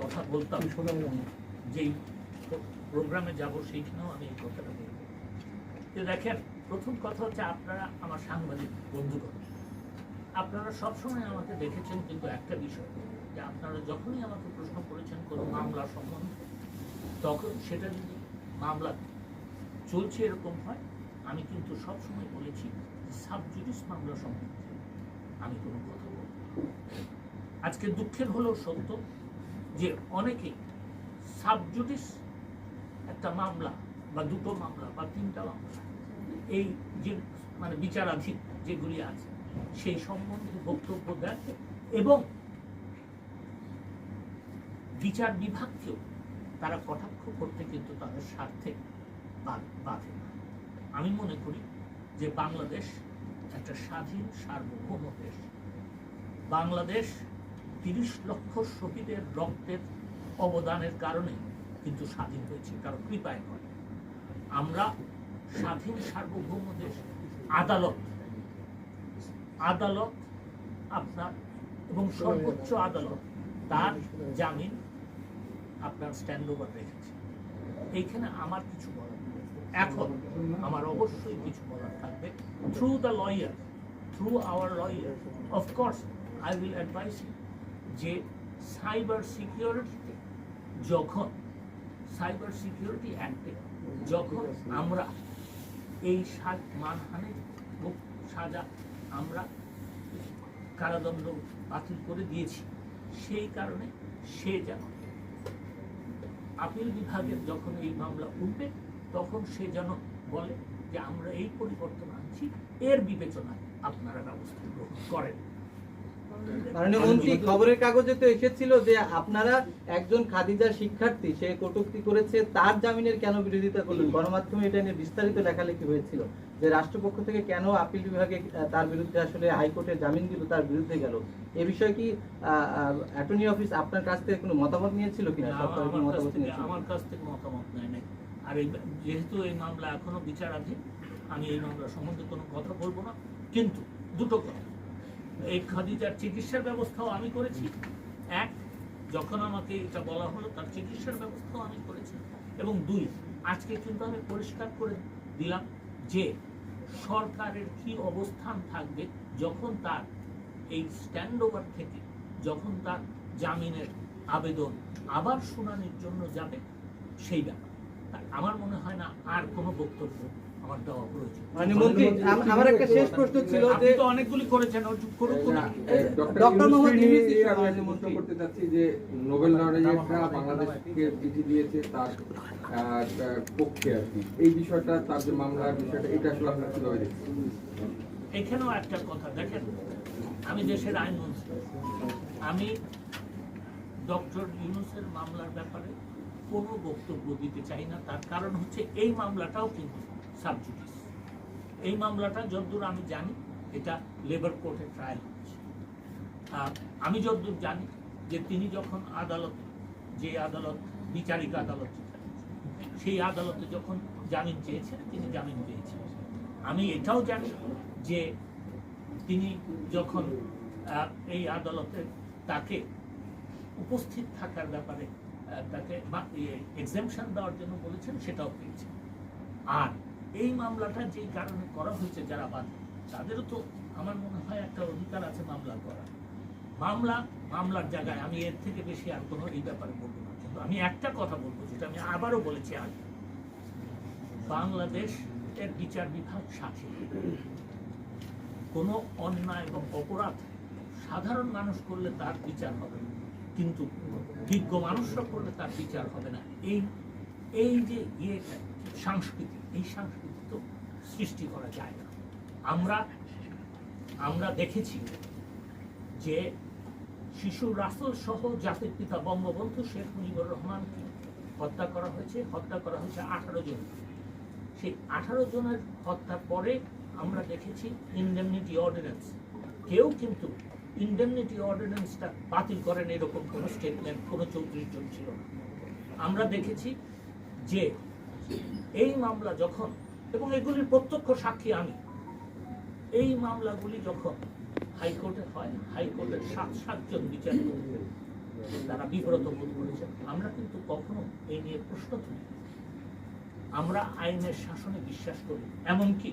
কথা বলতাম যেই প্রোগ্রামে যাব সেইখানেও আমি এই কথাটা বলব। যে দেখেন প্রথম কথা হচ্ছে আপনারা আমার সাংবাদিক বন্ধুগণ আপনারা সবসময় আমাকে দেখেছেন কিন্তু একটা বিষয় যে আপনারা যখনই আমাকে প্রশ্ন করেছেন কোনো মামলা সম্বন্ধে তখন সেটা যদি মামলা চলছে এরকম হয় আমি কিন্তু সবসময় বলেছি সাবজুডিস মামলা সম্বন্ধে আমি কোনো কথা বলব। আজকে দুঃখের হলেও সত্য যে অনেকে সাবজুডিস একটা মামলা বা দুটো মামলা বা তিনটা মামলা, এই যে মানে বিচারাধীন যেগুলি আছে, সেই সম্বন্ধে বক্তব্য দেন এবং বিচার বিভাগকেও তারা কটাক্ষ করতে কিন্তু তাদের স্বার্থে বাধে না। আমি মনে করি যে বাংলাদেশ একটা স্বাধীন সার্বভৌম দেশ। বাংলাদেশ তিরিশ লক্ষ শহীদের রক্তের অবদানের কারণে কিন্তু স্বাধীন হয়েছে কারও কৃপায় নয়। আমরা স্বাধীন সার্বভৌম দেশ, আদালত। আদালত আপনার, এবং সর্বোচ্চ আদালত, তার জামিন আপনার স্ট্যান্ড ওভার রেখেছে। এইখানে আমার কিছু বলার এখন আমার অবশ্যই কিছু বলার থাকবে। Through the lawyer through our lawyer of course I will advise যে সাইবার সিকিউরিটিতে যখন সাইবার সিকিউরিটি অ্যাক্টে যখন আমরা এই সাত মানহানির সাজা আমরা কারাদণ্ড বাতিল করে দিয়েছি, সেই কারণে সে যেন আপিল বিভাগের যখন এই মামলা উঠবে, তখন সে যেন বলে যে আমরা এই পরিবর্তন আনছি, এর বিবেচনায় আপনারা ব্যবস্থা গ্রহণ করেন। মাননীয় মন্ত্রী খবরের কাগজে তো এসেছিল যে আপনারা একজন খাদিজার শিক্ষার্থী সে কটূক্তি করেছে তার জামিনের কেন বিরোধিতা করলেন? গণমাধ্যমে এটা নিয়ে বিস্তারিত লেখালেখি হয়েছিল যে রাষ্ট্রপক্ষ থেকে কেন আপিল বিভাগে তার বিরুদ্ধে আসলে হাইকোর্টে জামিন দিল তার বিরুদ্ধে গেল? এ বিষয়ে কি অ্যাটর্নি অফিস আপনার কাছ থেকে কোনো মতামত নিয়েছিল কিনা? সরকার কোনো আমার কাছ মতামত থেকে নিয়েছিল? আমার কাছ থেকে মতামত নেয় নাই। আর যেহেতু এই মামলা এখনও বিচারাধীন আমি এই মামলা সম্বন্ধে কোনো কথা বলব না। কিন্তু দুটো কথা। এই খাদিজার চিকিৎসার ব্যবস্থাও আমি করেছি। এক, যখন আমাকে এটা বলা হলো, তার চিকিৎসার ব্যবস্থাও আমি করেছি। এবং দুই, আজকে কিন্তু আমি পরিষ্কার করে দিলাম যে সরকারের কি অবস্থান থাকবে যখন তার এই স্ট্যান্ড ওভার থেকে, যখন তার জামিনের আবেদন আবার শুনানির জন্য যাবে, সেই ব্যাপার। আমার মনে হয় না আর কোনো বক্তব্য আমার দেওয়া প্রয়োজন মাননীয় মন্ত্রী আম- আমার একটা শেষ প্রশ্ন ছিল যে অনেকগুলি করেছেন ও চুপ করুক কোনো- ডক্টর মোহাম্মদ ইউনূসকে ইউনূস নিয়ে আমি প্রশ্ন করতে চাচ্ছি যে নোবেল লড়াইয়েরটা বাংলাদেশকে চিঠি দিয়েছে তার আহ, আহ, পক্ষে আর কি। এই বিষয়টা তার যে মামলার বিষয়টা এটা আসলে আপনার কীভাবে দেখছেন? এখানেও একটা কথা দেখেন আমি দেশের আইনমন্ত্রী আমি ডক্টর ইউনুসের মামলার ব্যাপারে কোনো বক্তব্য দিতে চাই না তার কারণ হচ্ছে এই মামলাটাও কিন্তু সাবজুডিস এই মামলাটা যতদূর আমি জানি, এটা লেবার কোর্টে ট্রায়াল হচ্ছে। আর আমি যতদূর জানি যে তিনি যখন আদালতে, যে আদালত, বিচারিক আদালত, সেই আদালতে যখন জামিন চেয়েছেন, তিনি জামিন পেয়েছেন। আমি এটাও জানি যে তিনি যখন এই আদালতে তাকে উপস্থিত থাকার ব্যাপারে তাকে এক্সামশন দেওয়ার জন্য বলেছেন, সেটাও পেয়েছেন। আর এই মামলাটা যেই কারণে করা হয়েছে যারা বাদ, তাদেরও তো আমার মনে হয় একটা অধিকার আছে মামলা করার। মামলা, মামলার জায়গায় আমি এর থেকে বেশি আর কোনো এই ব্যাপারে বলব না। কিন্তু আমি একটা কথা বলব, যেটা আমি আবারও বলেছি আজ বাংলাদেশ এর বিচার বিভাগ স্বাধীন কোনো অন্যায় এবং অপরাধ সাধারণ মানুষ করলে তার বিচার হবে। কিন্তু বিজ্ঞ মানুষরা করলে তার বিচার হবে না। এই এই যে ইয়ে সংস্কৃতি এই সংস্কৃতি তো সৃষ্টি করা যায় না। আমরা আমরা দেখেছি যে শিশু রাসেল সহ জাতির পিতা বঙ্গবন্ধু শেখ মুজিবুর রহমানকে হত্যা করা হয়েছে। হত্যা করা হয়েছে আঠারো জন। সেই আঠারো জনের হত্যার পরে আমরা দেখেছি ইন্ডেমনিটি অর্ডিন্যান্স কেউ কিন্তু ইন্ডেমনিটি অর্ডিন্যান্সটা বাতিল করেন এরকম কোনো স্টেটমেন্ট কোনো চৌত্রিশ জন ছিল না। আমরা দেখেছি যে এই মামলা যখন, এবং এগুলির প্রত্যক্ষ সাক্ষী আমি, এই মামলাগুলি যখন হাইকোর্টে হয়, হাইকোর্টের সাত, সাতজন বিচারপতি তারা বিব্রত বোধ করেছেন। আমরা কিন্তু কখনো এই নিয়ে প্রশ্ন তুলি আমরা আইনের শাসনে বিশ্বাস করি, এমনকি